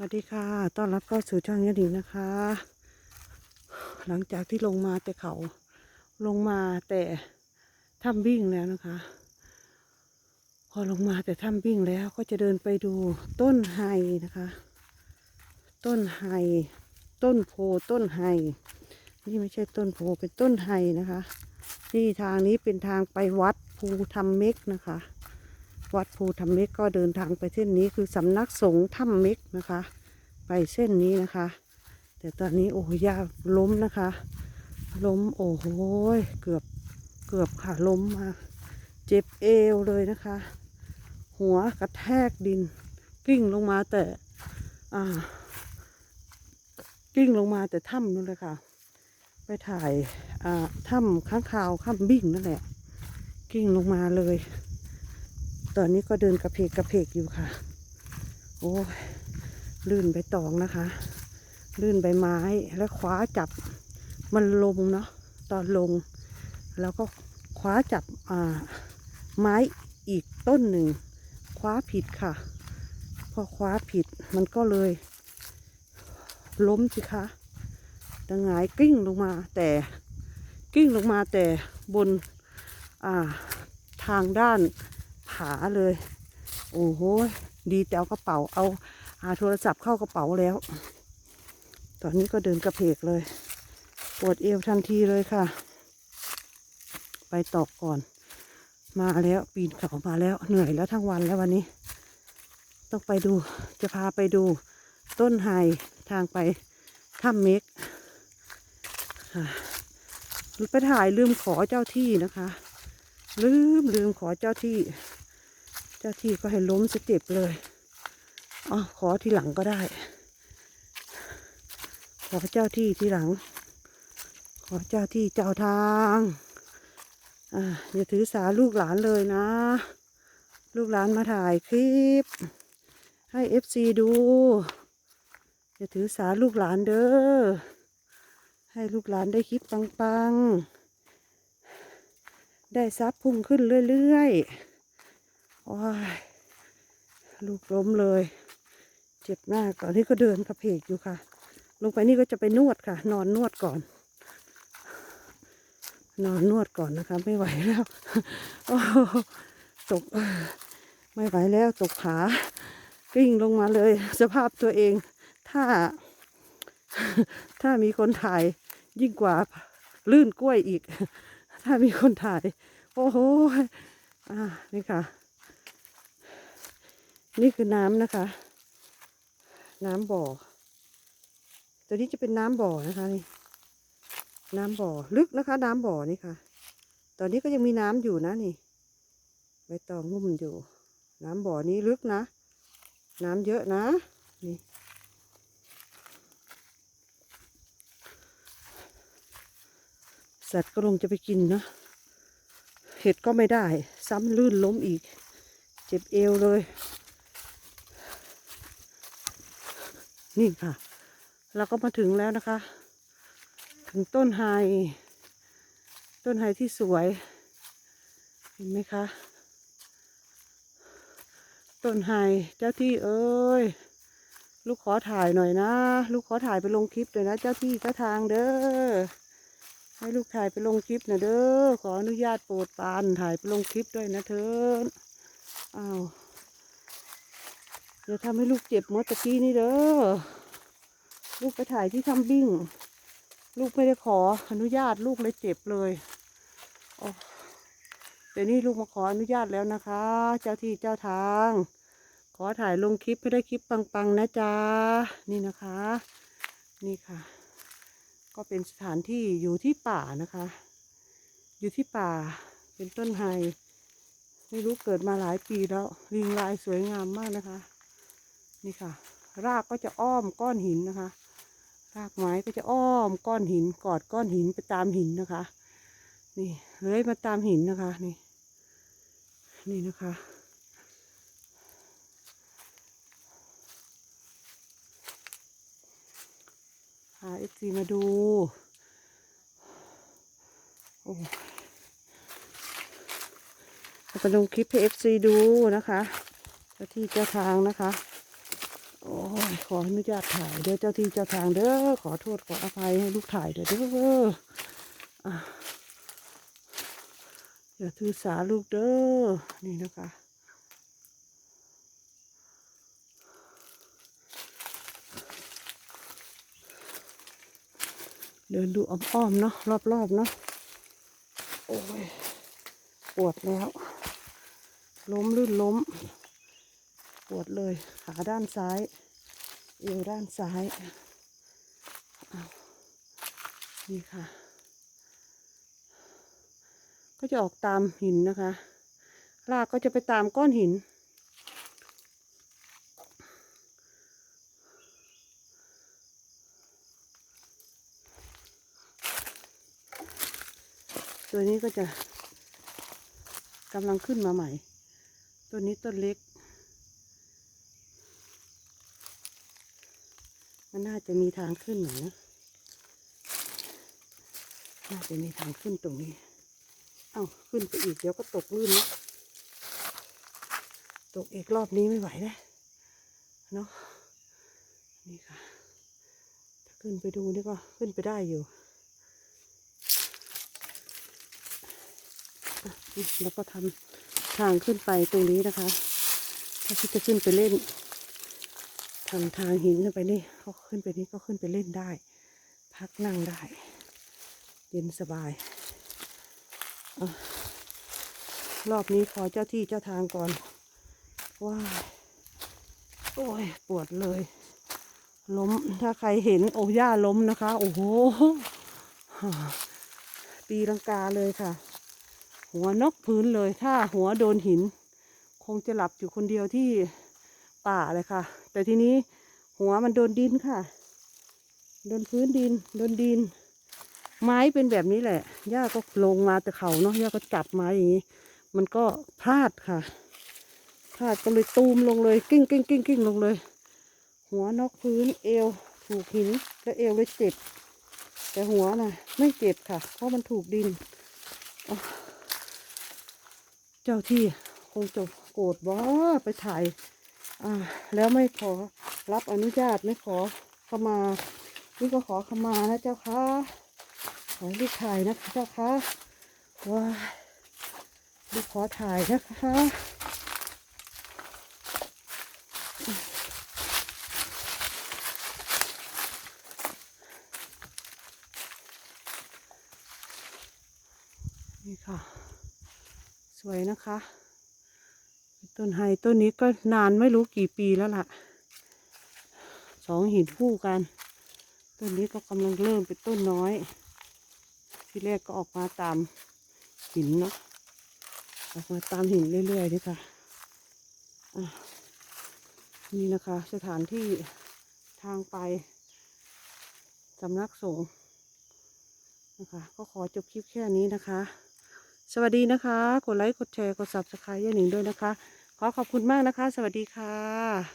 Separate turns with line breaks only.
สวัสดีค่ะ ต้อนรับเข้าสู่ช่องยดีนะคะ หลังจากที่ลงมาแต่เขา ลงมาแต่ถ้ำวิ่งแล้วนะคะ พอลงมาแต่ถ้ำวิ่งแล้วก็จะเดินไปดูต้นไฮนะคะ ต้นไฮต้นโพต้นไฮนี่ไม่ใช่ต้นโพเป็นต้นไฮนะคะ นี่ทางนี้เป็นทางไปวัดภูธรรมเมกนะคะ วัดภูธรรมเมกก็เดินทางไปเส้นนี้คือสำนักสงฆ์ถ้ำเมกนะคะ ไปเส้นนี้นะคะ แต่ตอนนี้โอ้โหยาล้มนะคะ ล้มโอ้โหเกือบเกือบค่ะล้มมา เจ็บเอวเลยนะคะ หัวกระแทกดิน กิ้งลงมาแต่อ่ากิ้งลงมาแต่ถ้ำนู่นเลยค่ะ ไปถ่ายอ่าถ้ำข้างคาวข้ามบิ่งนั่นแหละ กิ้งลงมาเลย ตอนนี้ก็เดินกระเพกกระเพกอยู่ค่ะ โอ้ลื่นใบตองนะคะ ลื่นใบไม้แล้วคว้าจับมันลงเนาะตอนลง แล้วก็คว้าจับอ่าไม้อีกต้นหนึ่ง คว้าผิดค่ะ พอคว้าผิดมันก็เลย ล้มสิคะดังหงายกิ้งลงมาแต่กิ้งลงมาแต่บนทางด้าน ผาเลย โอ้โห ดีแต่เอากระเป๋าเอาอาโทรศัพท์เข้ากระเป๋าแล้ว ตอนนี้ก็เดินกระเพกเลย ปวดเอวทันทีเลยค่ะ ไปตอกก่อน มาแล้วปีนเขามาแล้วเหนื่อยแล้วทั้งวันแล้ววันนี้ ต้องไปดูจะพาไปดูต้นไฮทางไปถ้ำเม็กค่ะไปถ่ายลืมขอเจ้าที่นะคะ ลืมลืมขอเจ้าที่ เจ้าที่ก็ให้ล้มสเต็ปเลยอ๋อขอทีหลังก็ได้ ขอเจ้าที่ทีหลัง ขอเจ้าที่เจ้าทางอ่าอย่าถือสาลูกหลานเลยนะ ลูกหลานมาถ่ายคลิป ให้เอฟซีดู อย่าถือสาลูกหลานเด้อ ให้ลูกหลานได้คลิปปังๆ ได้ซับพุ่งขึ้นเรื่อย ๆ โอ้ยลูกล้มเลย เจ็บมากตอนนี้ก็เดินกระเพกอยู่ค่ะ ลงไปนี่ก็จะไปนวดค่ะ นอนนวดก่อน นอนนวดก่อนนะคะ ไม่ไหวแล้วโอ้ตกไม่ไหวแล้วตกขากลิ้งลงมาเลย สภาพตัวเอง ถ้า ถ้ามีคนถ่ายยิ่งกว่าลื่นกล้วยอีก ถ้ามีคนถ่าย โอ้โห อ่า นี่ค่ะ นี่คือน้ำนะคะ น้ำบ่อ ตัวนี้จะเป็นน้ำบ่อนะคะนี่ น้ำบ่อลึกนะคะ น้ำบ่อนี่ค่ะ ตอนนี้ก็ยังมีน้ำอยู่นะนี่ใบตองงุ่มอยู่ น้ำบ่อนี้ลึกนะ น้ำเยอะนะนี่สัตว์ก็ลงจะไปกินนะเห็ดก็ไม่ได้ ซ้ำลื่นล้มอีก เจ็บเอวเลย นี่ค่ะ เราก็มาถึงแล้วนะคะ ถึงต้นไฮต้นไฮที่สวย เห็นไหมคะ ต้นไฮเจ้าที่เอ้ย ลูกขอถ่ายหน่อยนะ ลูกขอถ่ายไปลงคลิปหน่อยนะ เจ้าที่เจ้าทางเด้อ ให้ลูกถ่ายไปลงคลิปนะเด้อ ขออนุญาตโปรดปรานถ่ายไปลงคลิปด้วยนะเถินอ้าว อย่าทำให้ลูกเจ็บเมื่อตะกี้นี่เด้อ ลูกไปถ่ายที่ทำบิ้ง ลูกไม่ได้ขออนุญาตลูกเลยเจ็บเลยโอ้เดี๋ยวนี้ลูกมาขออนุญาตแล้วนะคะ เจ้าที่เจ้าทาง ขอถ่ายลงคลิปให้ได้คลิปปังๆนะจ๊ะ นี่นะคะ นี่ค่ะ ก็เป็นสถานที่อยู่ที่ป่านะคะ อยู่ที่ป่า เป็นต้นไฮไม่รู้เกิดมาหลายปีแล้วลิงลายสวยงามมากนะคะ นี่ค่ะ รากก็จะอ้อมก้อนหินนะคะ รากไม้ก็จะอ้อมก้อนหินกอดก้อนหินไปตามหินนะคะ นี่เลื้อยมาตามหินนะคะนี่ นี่นะคะพาเอฟซีมาดู โอ้จะลงคลิปให้เอฟซีดูนะคะเจ้าที่เจ้าทางนะคะ โอ้ยขออนุญาตถ่ายเด้อเจ้าที่เจ้าทางเด้อขอโทษขออภัยให้ลูกถ่ายเด้อเด้ออย่าถือสาลูกเด้อนี่นะคะเดินดูอ้อมๆเนาะรอบๆเนาะโอ้ยปวดแล้ว ล้มลื่นล้ม ปวดเลย ขาด้านซ้าย อวด้านซ้ายเอานี่ค่ะ ก็จะออกตามหินนะคะรากก็จะไปตามก้อนหิน ตัวนี้ก็จะกำลังขึ้นมาใหม่ ตัวนี้ต้นเล็ก มันน่า จะมีทางขึ้นหน่อยนะ น่าจะมีทางขึ้นตรงนี้ เอ้าขึ้นไปอีกเดี๋ยวก็ตกลื่นนะ ตกอีกรอบนี้ไม่ไหวนะเนาะ นี่ค่ะ ถ้าขึ้นไปดูนี่ก็ขึ้นไปได้อยู่ แล้วก็ทำทางขึ้นไปตรงนี้นะคะ ถ้าคิดจะขึ้นไปเล่น ทำทางหินขึ้นไปนี่ก็ขึ้นไปนี่ก็ขึ้นไปเล่นได้ พักนั่งได้ เย็นสบายอรอบนี้ขอเจ้าที่เจ้าทางก่อนว้าโอ้ยปวดเลย ล้มถ้าใครเห็นโอ้ย่าล้มนะคะ โอ้โหปีลังกาเลยค่ะ หัวนกพื้นเลย ถ้าหัวโดนหิน คงจะหลับอยู่คนเดียวที่ป่าเลยค่ะ แต่ทีนี้หัวมันโดนดินค่ะ โดนพื้นดิน โดนดิน ไม้เป็นแบบนี้แหละย่าก็ลงมาแต่เขาเนาะย่าก็จับไม้อย่างนี้ มันก็พลาดค่ะ พลาดก็เลยตูมลงเลย กิ้งกิ้งกิ้งกิ้งลงเลย หัวนอกพื้นเอว ถูกหินก็เอวเลยเจ็บ แต่หัวน่ะ ไม่เจ็บค่ะ เพราะมันถูกดิน เจ้าที่คงจะโกรธว่าไปถ่าย อ่า แล้วไม่ขอรับอนุญาตไม่ขอขมา นี่ก็ขอเข้ามานะเจ้าค่ะขอลูกถ่ายนะคะเจ้าค่ะว้าลูกขอถ่ายนะคะนี่ค่ะ สวยนะคะ ต้นไฮต้นนี้ก็นานไม่รู้กี่ปีแล้วล่ะ สองหินคู่กัน ต้นนี้ก็กำลังเริ่มเป็นต้นน้อย ที่แรกก็ออกมาตามหินเนาะ ออกมาตามหินเรื่อยๆนี่ค่ะนี่นะคะ สถานที่ทางไปสำนักสงฆ์นะคะ ก็ขอจบคลิปแค่นี้นะคะ สวัสดีนะคะ กดไลค์ กดแชร์ กด subscribe ย่าหนิงด้วยนะคะ ขอขอบคุณมากนะคะ สวัสดีค่ะ